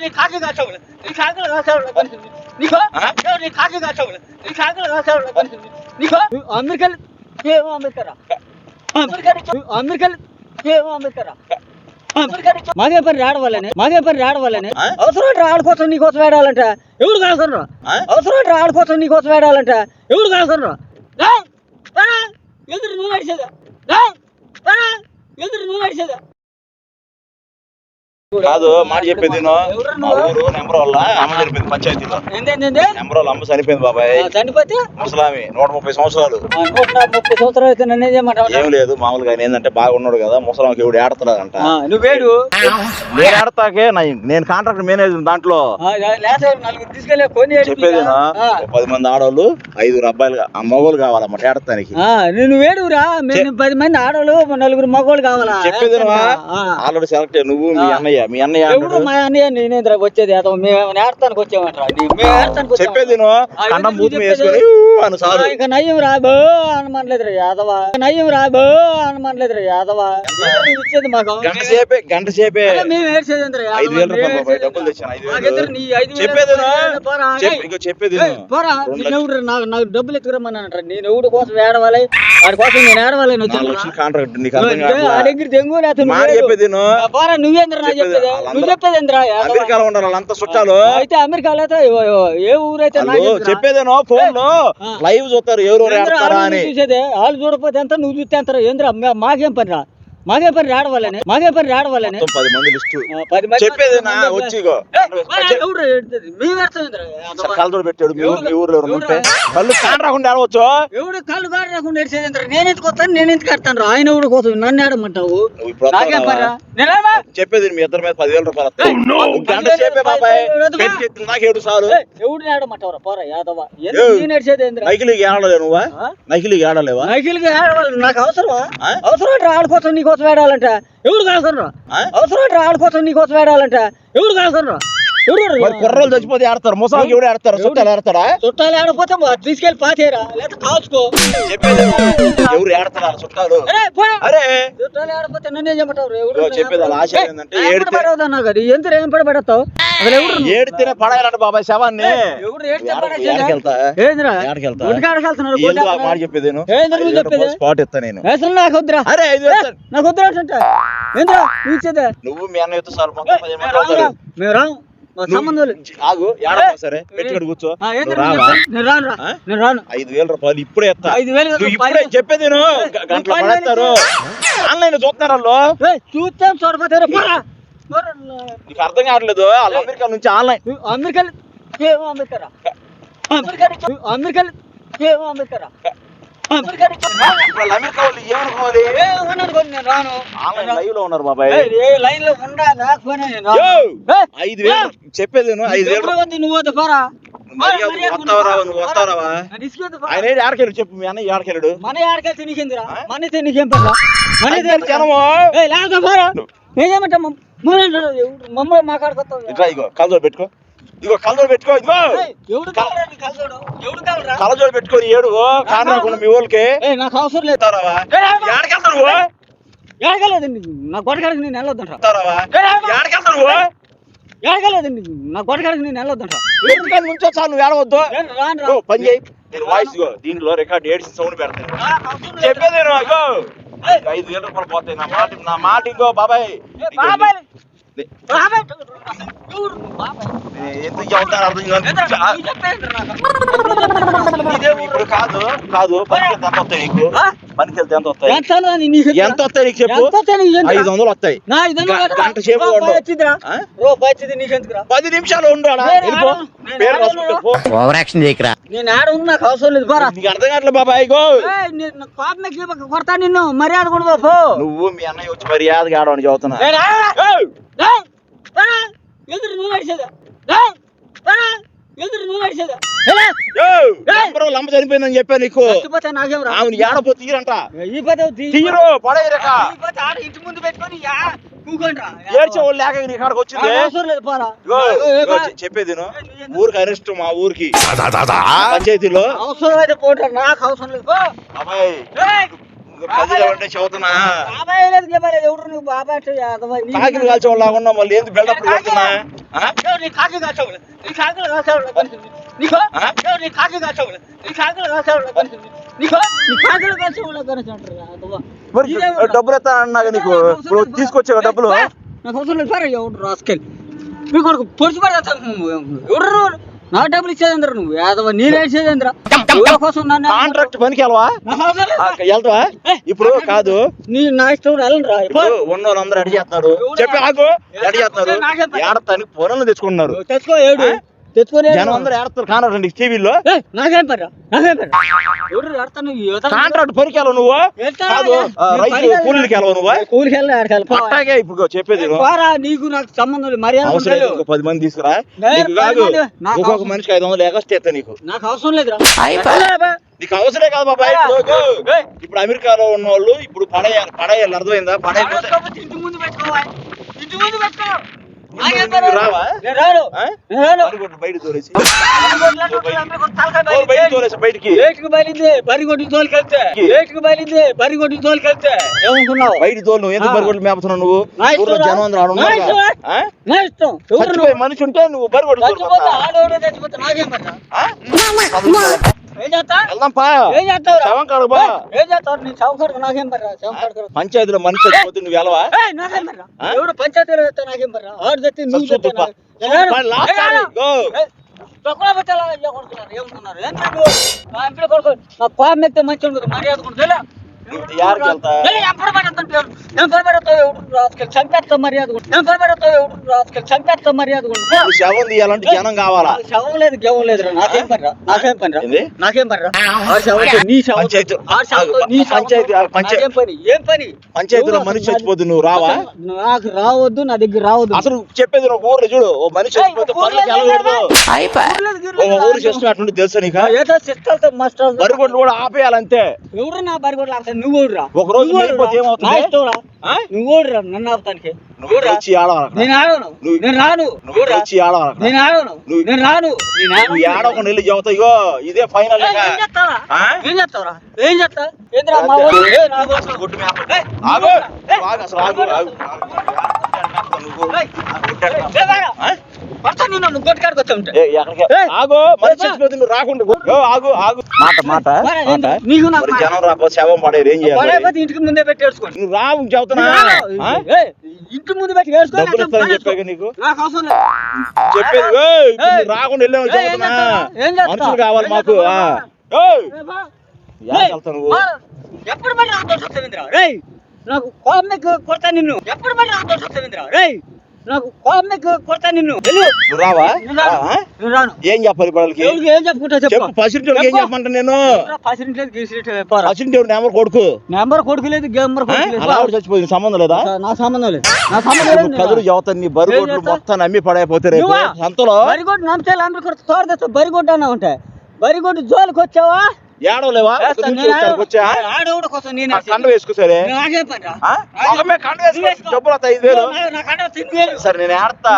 నీ కాకి కాచావు నీ కాకి కాచావు నీకో నీ కాకి కాచావు నీ కాకి కాచావు నీకో అమెరికా ఏమో అమెరికా అమెరికా ఏమో అమెరికా మాదే పని రాడవాలని మాదే అవసరం ఆడుకోసం నీకోసం వేడాలంట ఎవరు కాల్సరా అవసరం ఆడుకోసం నీకోసం వేడాలంట ఎవరు కాల్సరా ఎదురు నువ్వు నడిచేదా ఎదురు నువ్వు నడిచేదా కాదు మాట చెప్పేది మా? ఊరు అమ్మ చనిపోయింది పంచాయతీలో. ఏంటంటే నెంబర్ వల్ల అమ్మ చనిపోయింది బాబాయ్. చనిపోతే? ముసలామి నూట ముప్పై సంవత్సరాలు. ముప్పై సంవత్సరాలు ఏం లేదు మామూలుగా ఏంటంటే బాగా ఉన్నాడు కదా ముసలాంకి ఎవడు ఏడతాడంట ఆ, నువ్వేడు? నేను ఆడతాకే నా- నేను కాంట్రాక్ట్ మేనేజర్ దాంట్లో. చెప్పేది పది మంది ఆడవాళ్ళు ఐదుగురు అబ్బాయిలు ఆ మగవాళ్ళు కావాలన్నమాట ఏడతానికి. ఆ, నువ్వు వేడురా మేము పది మంది ఆడవాళ్ళు నలుగురు మగవాళ్ళు కావాలా? చెప్పేది. ఆల్రెడీ సెలెక్ట్ నువ్వు మీ ఆ. అన్నయ్య మీ అన్నయ్య. మా అన్నయ్య? నేనేంద్ర వచ్చేది? మేము నేర్తానికి వచ్చామంటారా? మేము నేర్తానికి వచ్చామంట. చెప్పేది నువ్వు బూత్? వేసుకొని అని ఇంకా నయ్యం రాబో అనమనలేదురా యాదవ. నయ్యం రాబో అనమనలేదురా యాదవ. నువ్వు ఇచ్చేది మాకు? గంట సేపే గంట సేపే. మేము ఏడ్చేది? ఐదు వేల రూపాయలు డబ్బులు? తెచ్చాను చెప్పేది చెప్పేది. పోరా. నేను నాకు నాకు డబ్బులు ఎత్తుకురమ్మన్నానంటారా. నేను ఎవడు కోసం ఏడవాలి? వాడి కోసం నేను ఏడవాలని నాలుగు వచ్చిన లక్షల కాంట్రాక్ట్ నీకు అర్థం ఆ కావట్లా? దగ్గర దెంగు లేకపోతే నువ్వు నువ్వేంద్ర అమెరికాలో వాళ్ళంతా చుట్టాలు. అయితే అమెరికాలో అయితే ఏ- ఊరైతే? చెప్పేదేనో ఫోన్లో. లైవ్ చూస్తారు ఎవరు చూసేదే? వాళ్ళు చూడకపోతే ఎంత నువ్వు చూస్తే ఎంత ఏంద్రా మాకేం పని పని రాడవాలని పని రాడవాలని మొత్తం పది మంది లిస్టు. పది మంది చెప్పేది నా వచ్చి ఎవడు. కళ్ళతో పెట్టాడు. మీ ఊరు మీ ఊర్లో ఎవరు ఉంటే. ఎవరు? కళ్ళు కాన్ రాకుండా ఆడవచ్చు ఎవడు కళ్ళు కాడు రాకుండా ఏడ్చేది నేను ఎందుకు వస్తాను? నేను ఎందుకు కడతాను ఆయన ఎవడు కోసం నన్ను ఆడమంటావు నాకేం? చెప్పేది మీ ఇద్దరి మీద పదివేల రూపాయలు వస్తాయి. Oh, గంట బాబాయ్. నాకు ఏడు సార్లు. ఏయ్, ఎవడిని ఆడమంటావురా పోరా యాదవ. నేను ఏడ్చేది? నైకిలికి ఏడలేవు నువ్వా? నైకిలికి ఏడలేవా నైకిల్కి ఆడవాళ్ళు నాకు అవసరమా? అవసరం అంటే ఆడ కోసం ఆడాలంట ఎవరు కాల్సరా ఆ? అవసరం అంటే ఆడ కోసం నీ కోసం ఆడాలంట ఎవరు కాల్సరా ఎవరు మరి కుర్రోళ్ళు చచ్చిపోతే ఆడతారు ముసలికి ఎవడు? ఆడతారు చుట్టాలు ఆడతారా చుట్టాలు ఆడపోతే తీసుకెళ్ళి పాతేరా? లేకపోతే కాల్చుకో. చెప్పేది ఎవరు? ఆడతారు చుట్టాలు? అరే! చుట్టాలు ఆడపోతే నన్ను ఏం చెప్పంటారు ఎవరు చెప్పేది వాళ్ళ ఆశ ఏంటంటే ఏడితే- పడవదన్నా కదా? ఎంత ఏం పడి ఏడితేనే పడాలంట బాబాయ్ శవాన్ని. మాట చెప్పేది? స్పాట్ ఇస్తా నేను. అసలు నాకు వద్దురా. అరే ఐదు ఏ, వేలు సార్. నాకు వద్దురా అంటే ఏంద్రా నువ్వు ఇచ్చేదే? నువ్వు మీ అన్న ఎత్తు సార్ మేము రాము ఐదు వేల రూపాయలు ఇప్పుడే. చెప్పేది గంటలు పడేస్తారు. ఆన్లైన్ చూస్తున్నారు వాళ్ళు చూస్తాం చూడపోతారా. నీకు అర్థం కావట్లేదు. వాళ్ళు అమెరికా నుంచి ఆన్లైన్. అమెరికా ఏమో అమెరికా. అమెరికా అమెరికా ఏమో అమెరికా చెప్పేది నువ్వు పోరా. ఆయన ఆడకెళ్ళి చెప్పు మీ అన్న ఆడకెళ్ళాడు మన ఆడకెళ్తే నీకేందిరా మన అయితే నీకేం పర్లా మన అయితే జనము? మమ్మల్ని మాట్లాడుకొస్తావు? ఇట్లా ఇగో కలజోడు పెట్టుకో. ఇగో కలజోడు పెట్టుకో ఇదిగో. ఎవడు పెట్టుకొని ఏడు కాన్ రాకుండా మీ ఊళ్ళకి. నాకు అవసరం లేదు. నువ్వు? ఎడగలేదండి నా గొడగడికి నేను వెళ్ళొద్దంట? ఎడగలేదండి నా గొడగడికి నేను వెళ్ళొద్దంట. ఎందుకని నుంచో చాలు నువ్వు ఏడవద్దు. పని చేయి. నేను వాయిస్ దీంట్లో రికార్డ్ ఏడిసి సౌండ్ పెడతాను. చెప్పేది ఐదు వేల రూపాయలు పోతాయి. నా మాట నా మాట ఇంకో బాబాయ్. ఎందుకు చెబుతాను అర్థం కాదు. ఇప్పుడు కాదు కాదు పనికి ఎంత వస్తాయి నీకు పనికి వెళ్తే ఎంత వస్తాయి ఎంత వస్తాయి నీకు చెప్పు ఐదు వందలు వస్తాయి గంట సేపు పది నిమిషాలు ఉండు పేరు ఓవర్ యాక్షన్ చేయకరా నేను ఆడ ఉన్నా నాకు అవసరం లేదు నీకు అర్థం కావట్లేదు బాబాయ్ ఇగో కోపం కొడతా నిన్ను మర్యాద కూడా నువ్వు మీ అన్నయ్య వచ్చి మర్యాదగా ఆడవని చదువుతున్నా నేను ఆడను. ఏయ్! ఏయ్, పోరా. ఎదురు నువ్వు లంబ చనిపోయిందని చెప్పాను నీకు. ఆమెను ఏడపో తీరంట. ఈ పదే తీ- తీయరు పడేయరక ఈ పదే ఆడ ఇంటి ముందు పెట్టుకొని లేక నీ కాడకు వచ్చింది. చెప్పేది. ఊరికి అరెస్ట్ మా ఊరికి. పంచాయతీలో. అవసరం అయితే పోండి నాకు అవసరం లేదు. అబ్బాయి చదువుతున్నా బాబాయ్ లేదు గీబాయ్ లేదు. ఎవడు నువ్వు బాబాయ్ అంటే యాదవ. నీ- కాకిని కాల్చే వాళ్ళు లాగున్నా మళ్ళీ ఏంది బిల్డప్ కొడుతున్నా ఎవడు నీ కాకి కాల్చావు? నీ కాకి కాల్చావు. నీకో? ఆ? ఎవడు నీ కాకి కాల్చావు? నీ కాకి కాల్చావు. నీకో? నీ కాకిలో కాల్చావు గణేష్ అంటారు యాదవ. మరి ఇదే ఎవడు? డబ్బులు ఎత్తా అన్నాక నీకు ఇప్పుడు తీసుకొచ్చావు డబ్బులు నాకు అవసరం లేదు సార్ ఎవడు రాసుకెళ్ళి మీ కొడుకు పొడిచి పడతా ఎవరు నా డబ్బులు ఇచ్చేదేంద్ర నువ్వు? యాదవ ఎవరి కోసం కాంట్రాక్ట్ పనికి వెళ్ళవా. వెళ్తావా? ఇప్పుడు కాదు. నీ నా ఇష్టం వెళ్ళను రా ఇప్పుడు ఉన్న వాళ్ళందరూ రెడీ చేస్తున్నారు. చెప్పి ఆగు. రెడీ చేస్తున్నారు. ఏడతానికి పొరలు తెచ్చుకుంటున్నారు. తెచ్చుకో ఏడు. తెచ్చుకొని జనం అందరూ ఏడతారు కానరండి టీవీలో? ఏయ్, నాకేం పర్రా? నాకేం పర్రా? ఎవరు ఆడతాను కాంట్రాక్ట్ పనికి వెళ్ళవు నువ్వు? కాదు ఆ, రైతు కూలీలకి వెళ్ళవు నువ్వు? కూలికి వెళ్ళి ఆడికి వెళ్ళి అట్టాగే ఇప్పుడు చెప్పేది విను. పోరా నీకు నాకు సంబంధం మర్యాద అవసరం లేదు పది మంది తీసుకురా. నీకు పది కాదు మంది- నాకు ఒక్కొక్క అవసరం- మనిషికి ఐదు వందలు ఎగస్ట్ ఇస్తా నీకు. నాకు అవసరం లేదురా. నీకు అవసరమే కాదు బాబాయ్ ఇప్పుడు ఏయ్. ఇప్పుడు అమెరికాలో ఉన్న వాళ్ళు ఇప్పుడు పడేయాలి పడేయాలి అర్థమైందా? ఇంటి ముందు పెట్టుకోవాలి. ఇంటి ముందు పెట్టుకో. బరిగొడ్లు బయట తోలుకెళ్తే. ఏమనుకున్నావు? తోలు నువ్వు. ఎందుకు. బరిగొడ్లు మేపుతున్నావు నువ్వు? ఊర్లో. జనం మనిషి ఉంటే నువ్వు బరిగొడ్లు చచ్చిపోతా పంచాయతీలో మనిషి చచ్చిపోతే నువ్వు వెళ్ళవా? ఎవడు పంచాయతీలో నాకేం పర్రా ఆడు తెస్తే నువ్వు నా పాప ఎత్తే మంచి ఉండదు మర్యాద కూడా? ఎప్పుడు పడతావు నేను పడతావు ఎవడు రాసుకెళ్ళి చంపేస్తా మర్యాద చంపేస్తా శవం తీయాలంటే జనం కావాలా? నాకు శవం లేదు గెవం లేదు నాకేం పనిరా నాకేం పనిరా? నాకేం పనిరా నీ పంచాయతీ. నీ పంచాయతీ, పంచాయతీ. నాకేం పని? ఏం పని? పంచాయతీలో మనిషి చచ్చిపోతే నువ్వు రావా? నాకు రావద్దు నా దగ్గర రావద్దు. అసలు చెప్పేది నువ్వు ఊర్లో చూడు ఓ మనిషి చచ్చిపోతే పనులకు వెళ్ళకూడదు ఓ ఊరు చేస్తున్న అటువంటి తెలుసా నీకు? ఏదో సిస్టర్తో మాస్టర్ బరిగొడ్లు కూడా ఆపేయాలంతే. ఎవరు నా బరిగొడ్లు ఆపుతాను నువ్వు ఒక రోజు ఏమవుతుంది? నువ్వు ఓడురా నన్ను ఆపుతానికి నువ్వు వచ్చి నేను ఆడను నేను రాను నువ్వు వచ్చి ఆడవాలి నేను ఆడను నేను రాను నువ్వు వెళ్ళి చెబుతావు ఇగో ఇదే ఫైనల్ ఏం చేస్తావరా? ఆ? ఏం ఏంద్రా మా ఆగు ఆగు అసలు ఆగు ఆగు నువ్వు నిన్ను నువ్వు కొట్టుకాడికి వచ్చా ఉంటే ఏ, ఎక్కడికి? ఏయ్. ఆగు మనిషి చచ్చిపోతే నువ్వు రాకుండా గు- ఓ, ఆగు ఆగు మాట మాట మరి మాట నీకు నాకు మరి జనం రాకపోతే శవం పడేది ఏం చేయాలి పడైపోతే ఇంటికి ముందే పెట్టి ఏడ్చుకోండి నువ్వు రావు చెబుతున్నా ఆ? ఏయ్, ఇంటి ముందు పెట్టి ఏడ్చుకోండి డబ్బులు అక్కడ ఇస్తానని పడేసుకో. చెప్పాక నీకు నాకు అవసరం లేదు చెప్పేది ఏయ్, ఇప్పుడు ఏయ్. నువ్వు రాకుండా వెళ్ళావు ఏయ్, ఏం చెబుతున్నా చేస్తావా? ఏం చేస్తావా? మనుషులు కావాలి ఏం మాకు చేస్తావా? ఆ. ఏయ్, ఏ బా. యాడికి ఏయ్, వెళ్తావు నువ్వు బా. ఎప్పుడు మళ్ళీ సత్యవేంద్ర రేయ్ నాకు కోమ్మకి కొడతా నిన్ను ఎప్పుడు మళ్ళీ సత్యవేంద్ర రేయ్ నాకు కోమ్మకి కొడతా నిన్ను. నువ్వు రావా? రాను. ఏం చెప్పాలి ఎవరికి ఏం చెప్పుకుంటా చెప్పు. చెప్పు పసిరి ఏం చెప్పు. చెప్పమంటా నేను? పసిరింట్లేదు గీసిరింట్లేదు పోరా పసిరి దేవుడు నెంబర్ కొడుకు. నెంబర్ కొడుకు లేదు? కొడుకు ఆవిడ చచ్చిపోయింది సంబంధం లేదా? నా సంబంధం లేదు. నా సంబంధం లేదు కదురు నీ? మొత్తం నమ్మి పడైపోతే రేపు నువ్వా? సంతలో? బరిగొడ్డు అందరు తోడదచ్చు బరిగొడ్డు అన్నా ఉంటాయి బరిగొడ్డు జోలికి వచ్చావా ఏడవలేవా? ఆడవాడు కోసం నేను కండ వేసుకో సరే కండ వేసుకో. డబ్బులు వస్తాయి ఐదు వేలు. సరే నేను ఆడతా?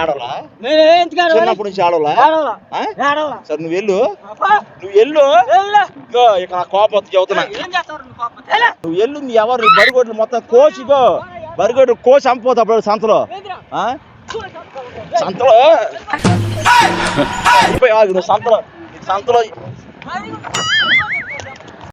ఏడవలా? చిన్నప్పటి నుంచి ఆడవలా? సరే నువ్వు వెళ్ళు. నువ్వు వెళ్ళు. ఇక్కడ నా కోపం చెబుతున్నా. నువ్వు? వెళ్ళు. ఎవరు బరిగొడ్లు మొత్తం కోసిగో బరిగొడ్లు కోసి అమ్మిపోతా అప్పుడు సంతలో? సంతలో. సంతలో. నీ సంతలో బరిగొడ్డు.